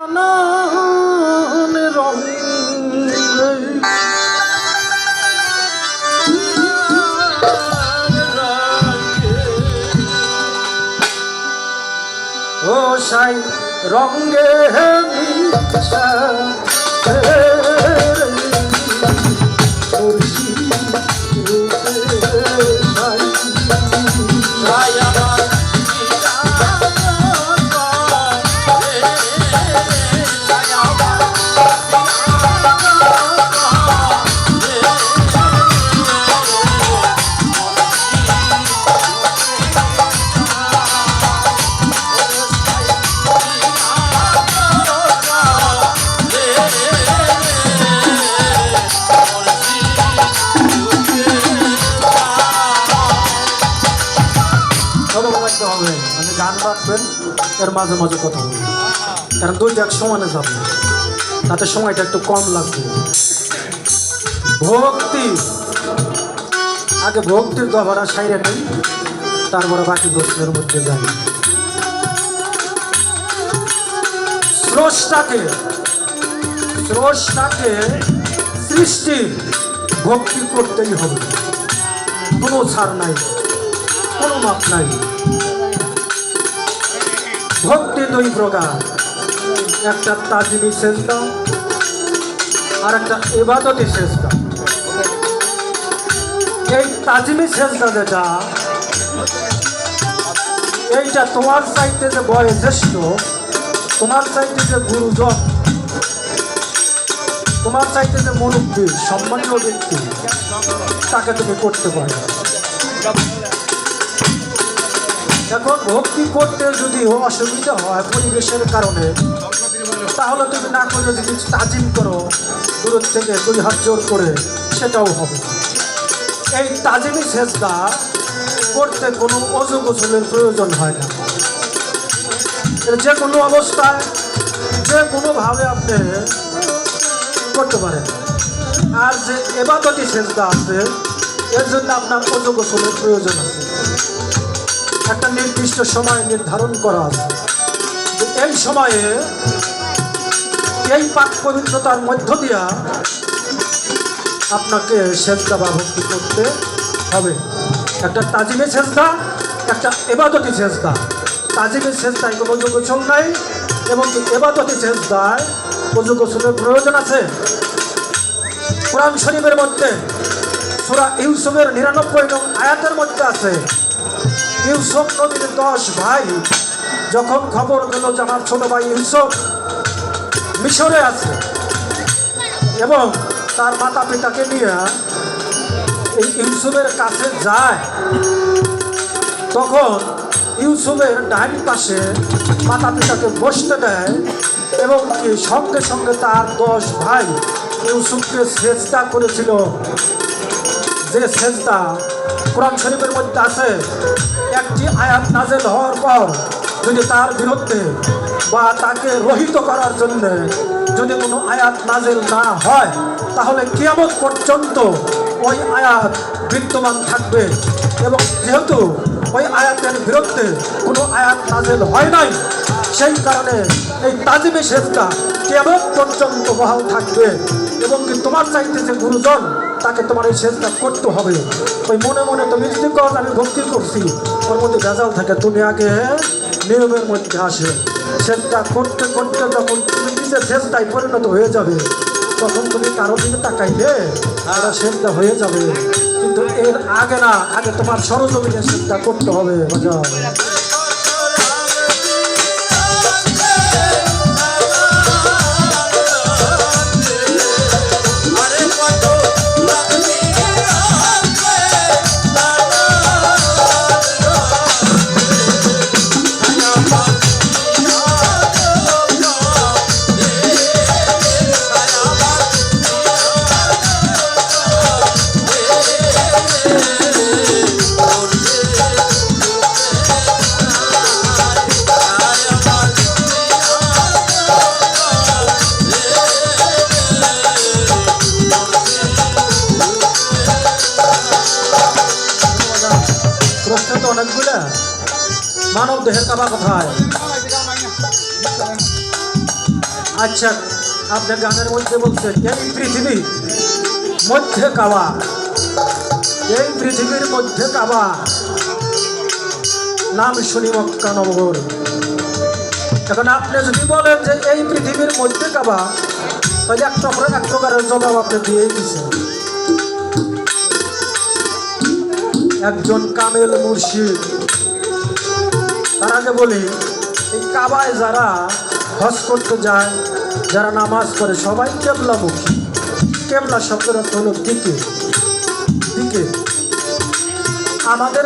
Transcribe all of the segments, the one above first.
নানান রঙে ও সাই রঙ্গে মিশা গান এর মাঝে মাঝে কথা বলবেন। কারণ দুইটা এক সমানে যাবে। তাতে সময়টা একটু কম লাগবে। ভক্তি। আগে ভক্তির গহরা সাইরে নেই, তারপরে বাকি প্রশ্নের মধ্যে যাই। স্রষ্টাকে স্রষ্টাকে সৃষ্টির ভক্তি করতেই হবে। কোনো ছাড় নাই, কোনো মাপ নাই। ভক্তি দুই প্রকার। একটা তাজিমি সেজদা আর একটা এবাদতি সেজদা এই তাজিমি সেজদা যেটা এইটা তোমার চাইতে যে বয়োজ্যেষ্ঠ তোমার চাইতে যে গুরুজন, তোমার চাইতে যে মুরব্বী, সম্মানীয় ব্যক্তি, তাকে তুমি করতে পারো। এখন ভক্তি করতে যদি অসুবিধা হয় পরিবেশের কারণে, তাহলে তুমি না করে যদি তাজিম করো, দূর থেকে দুই হাত জোর করে, সেটাও হবে। এই তাজিমি সেজদা করতে কোনো অজু গোসলের প্রয়োজন হয় না। যে কোনো অবস্থায়, যে কোনোভাবে আপনি করতে পারেন। আর যে এবাদতি সেজদা আছে, এর জন্য আপনার অজু গোসলের প্রয়োজন আছে। একটা নির্দিষ্ট সময় নির্ধারণ করা আছে। যে এই সময়ে এই পাক পবিত্রতার মধ্য দিয়া আপনাকে সেজদা বা ভক্তি করতে হবে। একটা তাজিমে সেজদা, একটা এবাদতি সেজদা। তাজিমে সেজদায় কোনো গোসল নাই, এবং এবাদতি সেজদায় কোনো গোসলের প্রয়োজন আছে। কোরআন শরীফের মধ্যে, সুরা ইউসুফের নিরানব্বই নং আয়াতের মধ্যে আছে ইউসুফ নবীর দশ ভাই যখন খবর পেল যে আমার ছোট ভাই ইউসুফ মিশরে আছে এবং তার মাতা পিতাকে নিয়ে এই ইউসুফের কাছে যায়, তখন ইউসুফের ডাইন পাশে মাতা পিতাকে বসতে দেয় এবং সঙ্গে সঙ্গে তার দশ ভাই ইউসুফকে চেষ্টা করেছিল। যে সেজদা কোরআন শরীফের মধ্যে আছে একটি আয়াত নাজেল হওয়ার পর যদি তার বিরুদ্ধে বা তাকে রহিত করার জন্য যদি কোনো আয়াত নাজেল না হয়, তাহলে কিয়ামত পর্যন্ত ওই আয়াত বিদ্যমান থাকবে এবং যেহেতু ওই আয়াতের বিরুদ্ধে কোনো আয়াত নাজেল হয় নাই, সেই কারণে এই তাজিমে শেষটা কেমন পর্যন্ত বহাল থাকবে। এবং কি তোমার চাইতে যে গুরুজন তাকে তোমার এই শেষটা করতে হবে। ওই মনে মনে তুমি যদি কর আমি ভক্তি করছি। ওর মধ্যে ভেজাল থাকে, তুমি আগে নিয়মের মধ্যে আসে। শেষটা করতে করতে যখন তুমি নিজের শেষটাই পরিণত হয়ে যাবে, তখন তুমি কারও দিকে তাকাইলে তারা শেষটা হয়ে যাবে। কিন্তু এর আগে না, আগে তোমার সরজমিনে শেষটা করতে হবে বাজার মানব দেহের কাবা কোথায়? আচ্ছা আপনি গানের মধ্যে বলছে, এই পৃথিবী মধ্যে কাবা। এই পৃথিবীর মধ্যে কাবা। নাম শুনি মক্কা নগর। এখন আপনি যদি বলেন যে এই পৃথিবীর মধ্যে কাবা, তাহলে এক প্রকার এক প্রকারের জবাব আপনি দিয়েই দিচ্ছেন একজন কামেল মুর্শিদ। তার আগে বলি, এই কাবায় যারা হজ করতে যায়, যারা নামাজ করে সবাই কেবলামুখী। কেবলা শব্দের অর্থ হলো দিকে। দিকে। আমাদের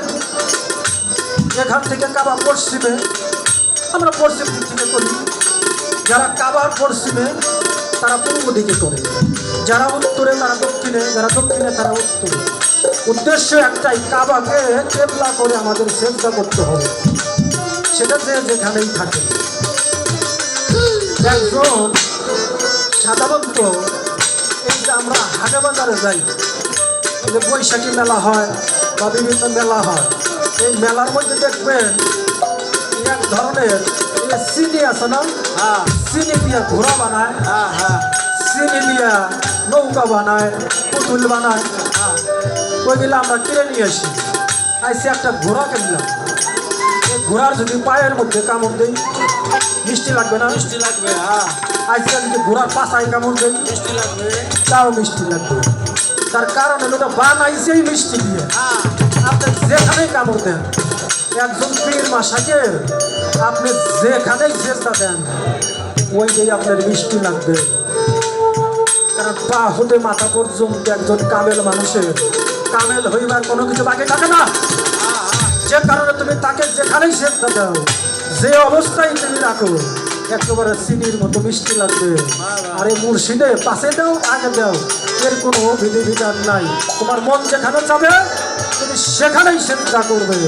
এখান থেকে কাবা পশ্চিমে, আমরা পশ্চিম দিক থেকে করি। যারা কাবার পশ্চিমে, তারা পূর্ব দিকে করে। যারা উত্তরে, তারা দক্ষিণে। যারা দক্ষিণে, তারা উত্তরে। উদ্দেশ্য একটাই কাবাকে কেবলা করে আমাদের চেষ্টা করতে হবে। সেটা যে যেখানেই থাকে। একজন সাধারণত এই যে আমরা হাটে বাজারে যাই যে বৈশাখী মেলা হয় বা বিভিন্ন মেলা হয় এই মেলার মধ্যে দেখবেন এক ধরনের চিনি আছে না? হ্যাঁ। চিনি দিয়ে ঘোড়া বানায় হ্যাঁ হ্যাঁ। চিনি দিয়ে নৌকা বানায় পুতুল বানায়। হ্যাঁ ওইগুলো আমরা কিনে নিয়ে আসি। আইসি একটা ঘোড়া কিনলাম। এই ঘোড়ার যদি পায়ের মধ্যে কামড় দেই মিষ্টি লাগবে না? মিষ্টি লাগবে হ্যাঁ। আইসি যদি ঘোড়ার পাশায় কামড় দেই মিষ্টি লাগবে। তাও মিষ্টি লাগবে। তার কারণ হলো বানাইছেই মিষ্টি দিয়ে। হ্যাঁ। আপনি যেখানেই কামড় দেন একজন পীর মাসাকের আপনি যেখানেই চেষ্টা দেন ওই দিয়ে আপনার মিষ্টি লাগবে। কারণ পা হতে মাথা পর্যন্ত একজন কামেল মানুষের কামেল হইবার কোনো কিছু বাকি থাকে না। যে কারণে তুমি তাকে যেখানেই সেদ্ধ দাও, যে অবস্থায় তুমি রাখো, একেবারে চিনির মতো মিষ্টি লাগবে। আরে মুর্শিদে, পাশে দাও, আগে দাও। এর কোনো বিধি নাই। তোমার মন যেখানে যাবে তুমি সেখানেই সেদ্ধা করবে।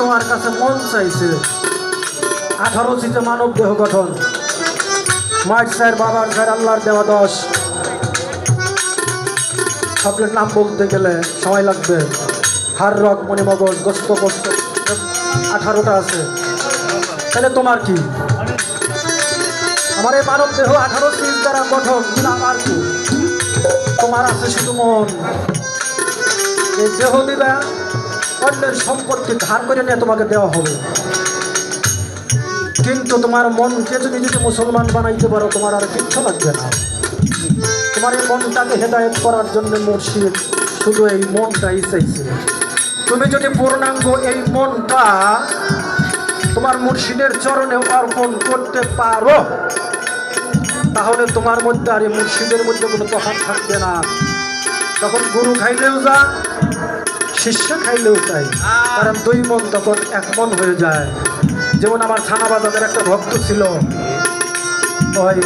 তোমার কাছে মন চাইছে। আঠারো শীতে মানব দেহ গঠন। মায়ের স্যার বাবার স্যার আল্লাহর দেওয়া দশ। সকলের নাম বলতে গেলে সময় লাগবে। হার, রক মণিমগজ গোস্ত গোস্ত, আঠারোটা আছে। তাহলে তোমার কি? আমার এই মানব দেহ আঠারো পিস দ্বারা গঠন আমার কি? তোমার আছে শুধু মন। এই দেহ দিবা অন্যের সম্পত্তি ধার করে নিয়ে তোমাকে দেওয়া হবে। কিন্তু তোমার মনকে তুমি যদি মুসলমান বানাইতে পারো, তোমার আর কিচ্ছু লাগবে না। তোমার এই মনটাকে হেদায়ত করার জন্য মুর্শিদ শুধু এই মনটাই চাইছে। তুমি যদি পূর্ণাঙ্গ এই মনটা তোমার মুর্শিদের চরণে অর্পণ করতে পারো, তাহলে তোমার মধ্যে আর এই মুর্শিদের মধ্যে কোনো তফাৎ থাকবে না। তখন গুরু খাইলেও যা শিষ্য খাইলেও তাই, কারণ দুই মন তখন এক মন হয়ে যায়। যেমন আমার থানা বাজাদের একটা ভক্ত ছিল, ওই